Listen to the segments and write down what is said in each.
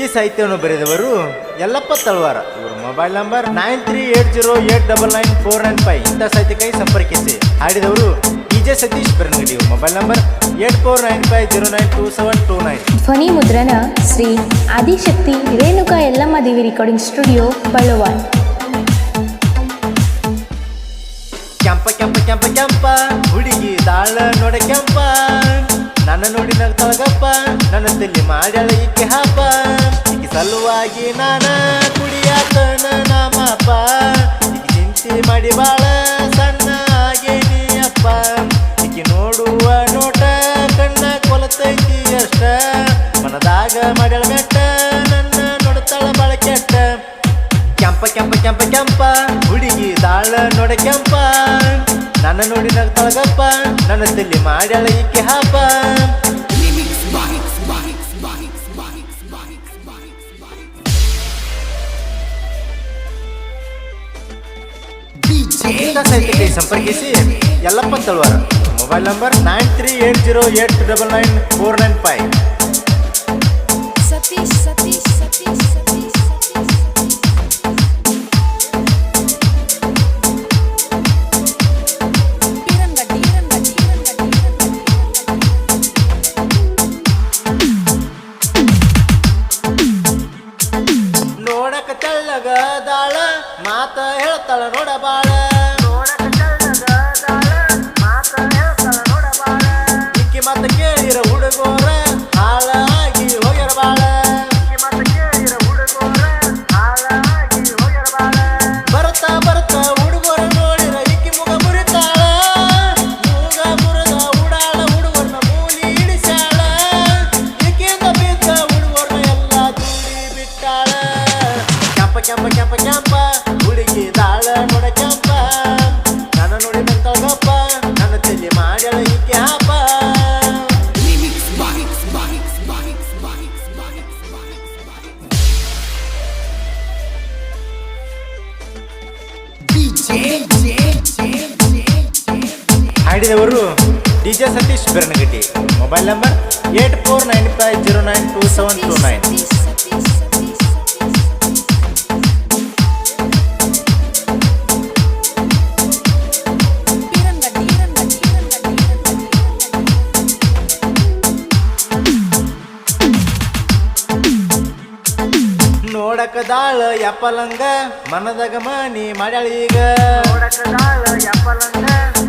ಈ ಸಾಹಿತ್ಯವನ್ನು ಬರೆದವರು ಎಲ್ಲಪ್ಪ ತಳವಾರ. ಇವರು mobile number nine three eight zero eight double nine four nine five ಇಂಥ ಸಾಹಿತ್ಯಕ್ಕಾಗಿ ಸಂಪರ್ಕಿಸಿ. ಹಾಡಿದವರು Vijaya Satish Beranagadi mobile number eight four nine five zero nine two seven two nine ಧ್ವನಿ ಮುದ್ರಣ ಶ್ರೀ ಆದಿಶಕ್ತಿ ರೇಣುಕಾ ಯಲ್ಲಮ್ಮ ದೇವಿ ರೆಕಾರ್ಡಿಂಗ್ ಸ್ಟುಡಿಯೋ ಬಳ್ಳವಾಳ್ ಕೆಂಪ ಕೆಂಪ ಕೆಂಪ ಕೆಂಪ ಹುಡುಗಿ ದಾಳ ನೋಡ ಕೆಂಪ. ನನ್ನ ನೋಡಿ ನಗ್ತಾಳಗಪ್ಪ ನನ್ನ ತಲೆ ಮಾಡ್ಯಾಳ ಈಕೆ ಹಬ್ಬ ಈಕೆ ಸಲುವಾಗಿ ನಾನ ಕುಡಿಯಾತ ಮಾಪ ಈಕೆ ಚಿಂತೆ ಮಾಡಿ ಬಾಳ ಸಣ್ಣ ಆಗೇನಿ ಅಪ್ಪ. ಈಕೆ ನೋಡುವ ನೋಟ ಕಣ್ಣ ಕೊಲತೈತಿ ಅಷ್ಟ. ಮನದಾಗ ಮಾಡ್ಯಾಳ ಬೆಟ್ಟ, ನನ್ನ ನೋಡ್ತಾಳ ಬಾಳ ಕೆಟ್ಟ. ಕೆಂಪ ಕೆಂಪ ಕೆಂಪ ಕೆಂಪ, ಹುಡುಗಿ ದಾಳ ನೋಡ ಕೆಂಪ. ನನ್ನ ನೋಡಿ ನಗ್ತಾಳಗಪ್ಪ, ನನ್ನ ತಲೆ ಮಾಡ್ಯಾಳ ಈಕೆ ಹಾಪ. ಇಂಥ ಸಾಹಿತ್ಯಕ್ಕೆ ಸಂಪರ್ಕಿಸಿ Yellappa Talawar mobile number nine three eight zero eight double nine four nine five Satish Satish Satish Satish ನೋಡಕ ತೆಳ್ಳಗ ದಾಳ ಮಾತ ಹೇಳ್ತಾಳ ನೋಡ ಬಾಳ ಹಾಡಿದವರು D J Satish Berangatti mobile number eight four nine five zero nine two seven two nine. Satish Satish Satish Satish Peerangaddi Peerangaddi Peerangaddi ನೋಡಕ ದಾಳ ಯಪ್ಪಲಂಗ ಮನದಾಗ ಮನಿ ಮಾಡ್ಯಾಳ ಈಗ ಓಣ್ಯಾಗ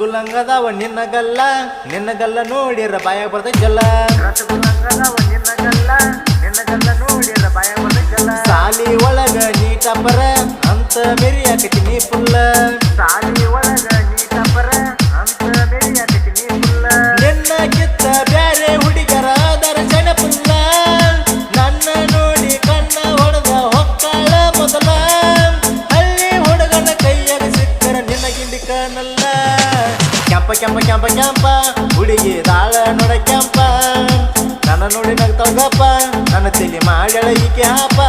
ರಸಗುಲ್ಲಂಗದವ ನಿನ್ನ ಗಲ್ಲ ನಿನ್ನ ಗಲ್ಲ ನೋಡಿರ ಬಾಯಾಗ ಬರ್ತೈತಲ್ಲ ಸಾಲಿ ಒಳಗ ನೀಟಪ್ಪರ ಅಂತ ಮೆರಿಯಾಕತಿ ನೀ ಪುಲ್ಲ. ನಿನ್ನ ಕೆಂಪ ಕೆಂಪ ಕೆಂಪ ಕೆಂಪ. ಹುಡುಗಿ ದಾಳ ನೋಡ ಕೆಂಪ. ನನ್ನ ನೋಡಿ ನಗ್ತಾಗಪ್ಪ ನನ್ನ ತಲೆ ಮಾಡಳ ಈಕೆ ಹಾಪ.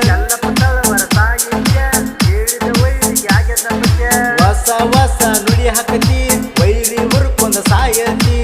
ಚೆಲ್ಲಪ್ಪ ತಳವರ ಸಾಹಿತ್ಯ ಕೇಳಿದ ವೈರಿಗೆ ಆಗ್ಯದ ಪತ್ಯ ಹೊಸ ಹೊಸ ನುಡಿ ಹಾಕತಿ ವೈರಿ ಹುರ್ಕೊಂಡ ಸಾಯತಿ.